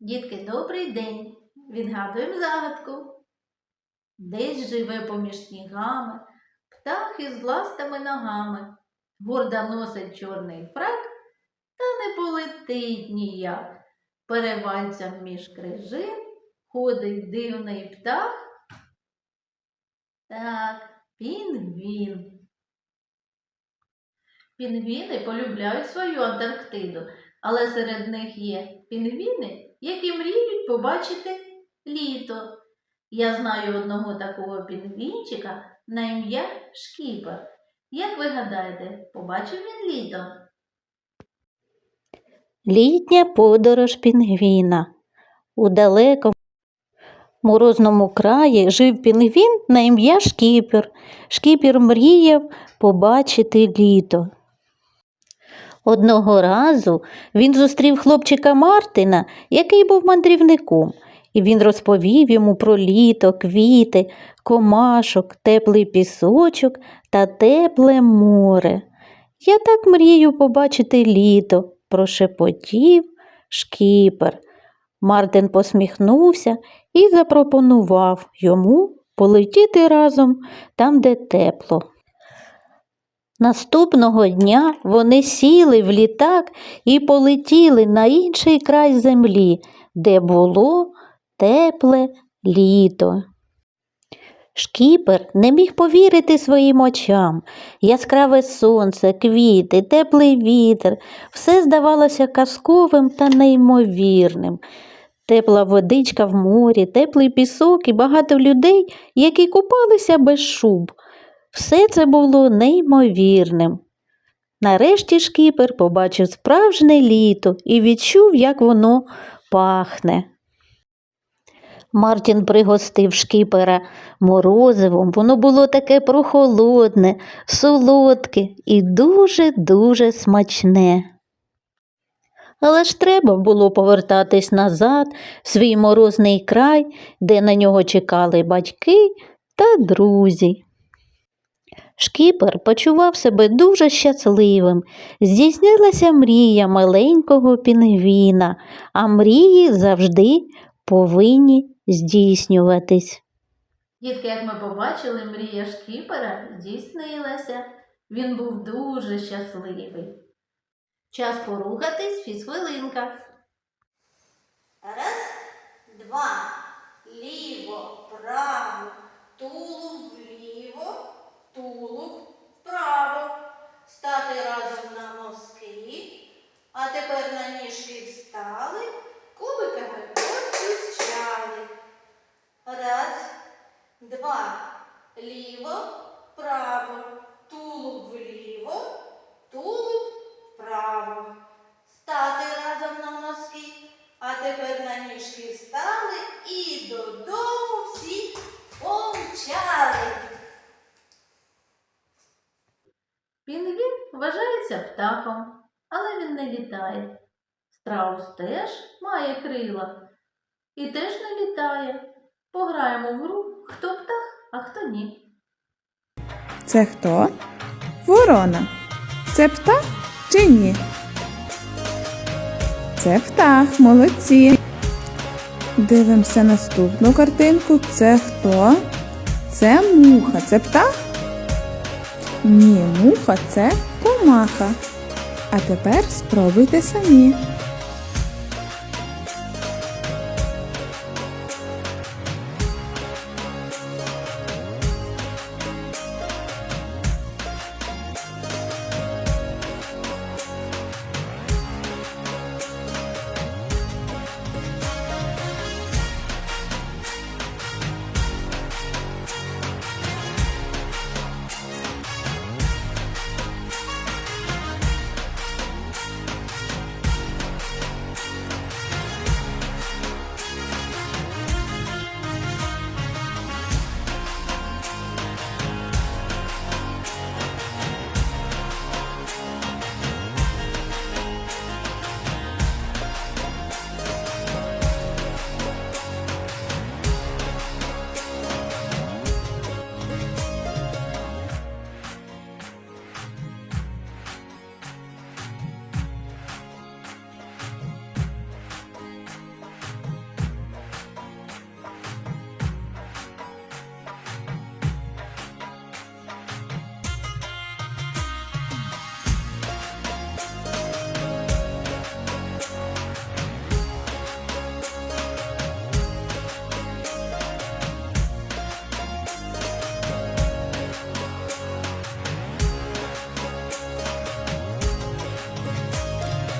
Дітки, добрий день! Відгадуємо загадку. Десь живе поміж снігами, птах із ластими ногами, горда носить чорний фрак, та не полетить ніяк. Перевальцям між крижин ходить дивний птах. Так, пінгвін. Пінгвіни полюбляють свою Антарктиду, але серед них є пінгвіни, які мріють побачити літо. Я знаю одного такого пінгвінчика на ім'я Шкіпер. Як ви гадаєте, побачив він літо? Літня подорож пінгвіна. У далекому морозному краї жив пінгвін на ім'я Шкіпер. Шкіпер мріяв побачити літо. Одного разу він зустрів хлопчика Мартина, який був мандрівником, і він розповів йому про літо, квіти, комашок, теплий пісочок та тепле море. Я так мрію побачити літо, прошепотів шкіпер. Мартин посміхнувся і запропонував йому полетіти разом там, де тепло. Наступного дня вони сіли в літак і полетіли на інший край землі, де було тепле літо. Шкіпер не міг повірити своїм очам. Яскраве сонце, квіти, теплий вітер все здавалося казковим та неймовірним. Тепла водичка в морі, теплий пісок і багато людей, які купалися без шуб. Все це було неймовірним. Нарешті шкіпер побачив справжнє літо і відчув, як воно пахне. Мартін пригостив шкіпера морозивом. Воно було таке прохолодне, солодке і дуже-дуже смачне. Але ж треба було повертатись назад в свій морозний край, де на нього чекали батьки та друзі. Шкіпер почував себе дуже щасливим. Здійснилася мрія маленького пінгвіна, а мрії завжди повинні здійснюватись. Дітки, як ми побачили, мрія шкіпера здійснилася. Він був дуже щасливий. Час порухатись, фізхвилинка. Раз, два, ліво, право, тулуб вліво, тулуб вправо. Стати разом на носки. А тепер на ніжки встали, кубиками постучали. Раз, два, ліво, право, тулуб вліво, тулуб вправо. Стати разом на носки. А тепер на ніжки встали і додому всі помчали. Пінгвін вважається птахом, але він не літає. Страус теж має крила і теж не літає. Пограємо в гру, хто птах, а хто ні. Це хто? Ворона. Це птах чи ні? Це птах, молодці. Дивимося наступну картинку. Це хто? Це муха. Це птах? Ні, муха це комаха. А тепер спробуйте самі.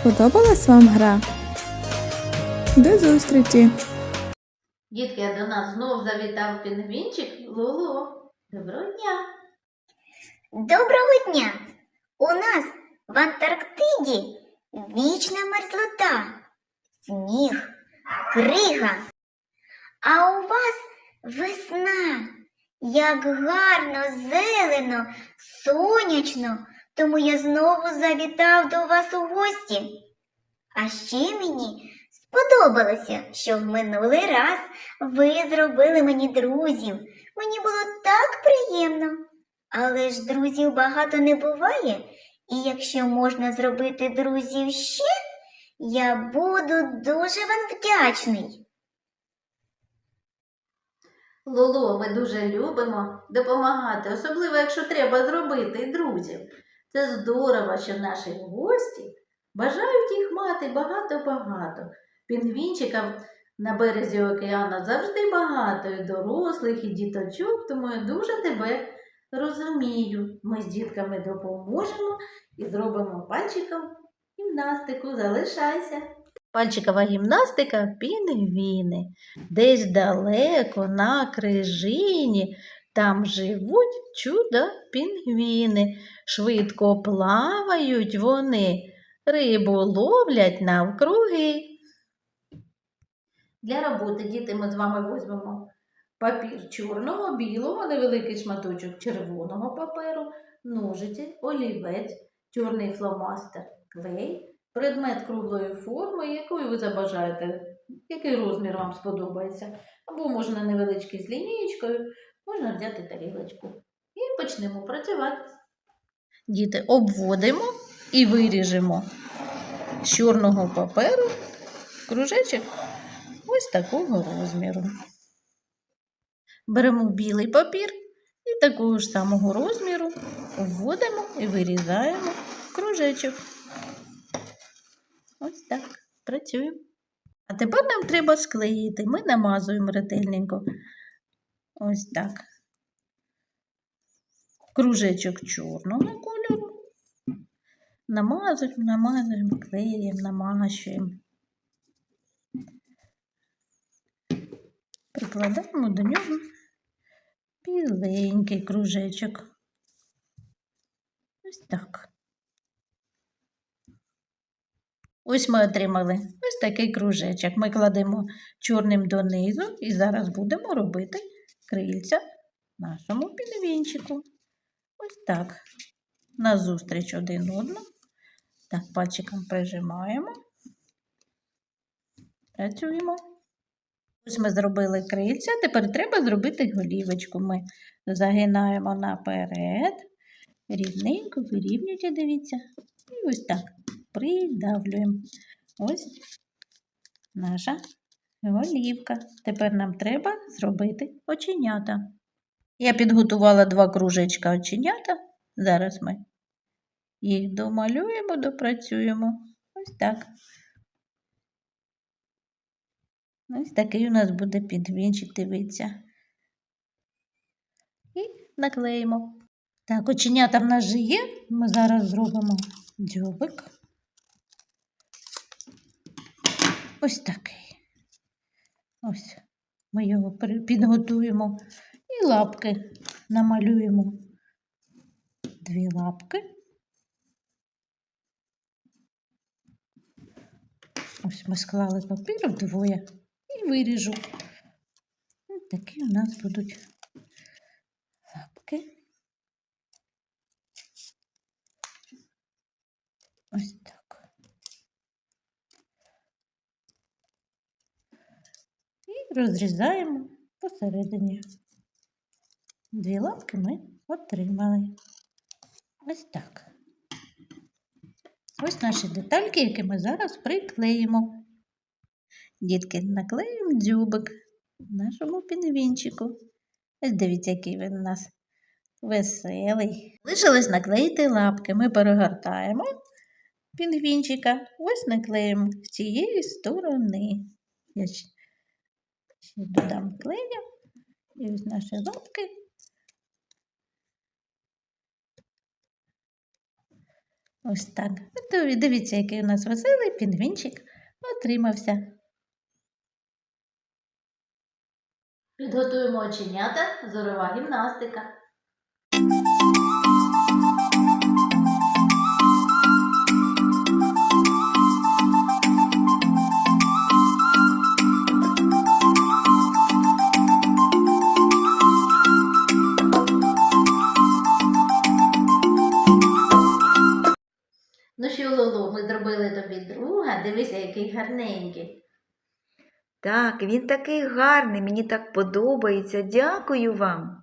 Сподобалась вам гра? До зустрічі! Дітки, а до нас знов завітав пінгвінчик Лоло. Доброго дня! Доброго дня! У нас в Антарктиді вічна мерзлота, сніг, крига. А у вас весна. Як гарно, зелено, сонячно, тому я знову завітав до вас у гості. А ще мені сподобалося, що в минулий раз ви зробили мені друзів. Мені було так приємно. Але ж друзів багато не буває, і якщо можна зробити друзів ще, я буду дуже вам вдячний. Лоло, ми дуже любимо допомагати, особливо якщо треба зробити друзів. Це здорово, що наші гості бажають їх мати багато-багато. Пінгвінчиків на березі океану завжди багато і дорослих, і діточок, тому я дуже тебе розумію. Ми з дітками допоможемо і зробимо пальчиком гімнастику. Залишайся. Пальчикова гімнастика пінгвіни. Десь далеко на крижині там живуть чудо пінгвіни. Швидко плавають вони, рибу ловлять навкруги. Для роботи діти ми з вами візьмемо папір чорного, білого, невеликий шматочок червоного паперу, ножиці, олівець, чорний фломастер, клей, предмет круглої форми, якою ви забажаєте, який розмір вам сподобається. Або можна невеличкий з лінієчкою, можна взяти тарілочку. І почнемо працювати. Діти, обводимо і виріжемо з чорного паперу кружечок ось такого розміру. Беремо білий папір і такого ж самого розміру вводимо і вирізаємо кружечок. Ось так. Працюємо. А тепер нам треба склеїти. Ми намазуємо ретельненько. Ось так. Кружечок чорного кольору. Намазуємо, намазуємо, клеїмо, намащуємо. Прикладаємо до нього біленький кружечок. Ось так. Ось ми отримали ось такий кружечок. Ми кладемо чорним донизу і зараз будемо робити крильця нашому пінгвінчику. Ось так. Назустріч один одному. Так, пальчиком прижимаємо. Працюємо. Ось ми зробили крильця, тепер треба зробити голівочку. Ми загинаємо наперед, рівненько, вирівнюйте, дивіться. І ось так придавлюємо. Ось наша голівка. Тепер нам треба зробити оченята. Я підготувала два кружечка оченята. Зараз ми їх домалюємо, допрацюємо. Ось так. Ось такий у нас буде підвінчик, дивіться. І наклеїмо. Так, оченята в нас же є. Ми зараз зробимо дзьобик. Ось такий. Ось. Ми його підготуємо. І лапки намалюємо. Дві лапки. Ось ми склали папір вдвоє і виріжу. Ось такі у нас будуть лапки. Ось так. І розрізаємо посередині. Дві лапки ми отримали. Ось так. Ось наші детальки, які ми зараз приклеїмо. Дітки, наклеїмо дзюбик нашому пінгвінчику. Ось дивіться, який він у нас веселий. Лишилось наклеїти лапки. Ми перегортаємо пінгвінчика. Ось наклеїмо з цієї сторони. Ще, ще додам клею. І ось наші лапки. Ось так. Дивіться, який у нас веселий пінгвінчик отримався. Підготуємо оченята, зорова гімнастика. Так, він такий гарний, мені так подобається. Дякую вам.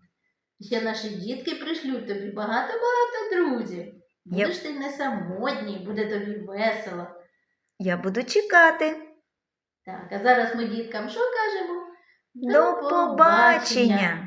Ще наші дітки пришлють тобі багато-багато друзів. Я- ти не самотній, буде тобі весело. Я буду чекати. Так, а зараз ми діткам що кажемо? До побачення!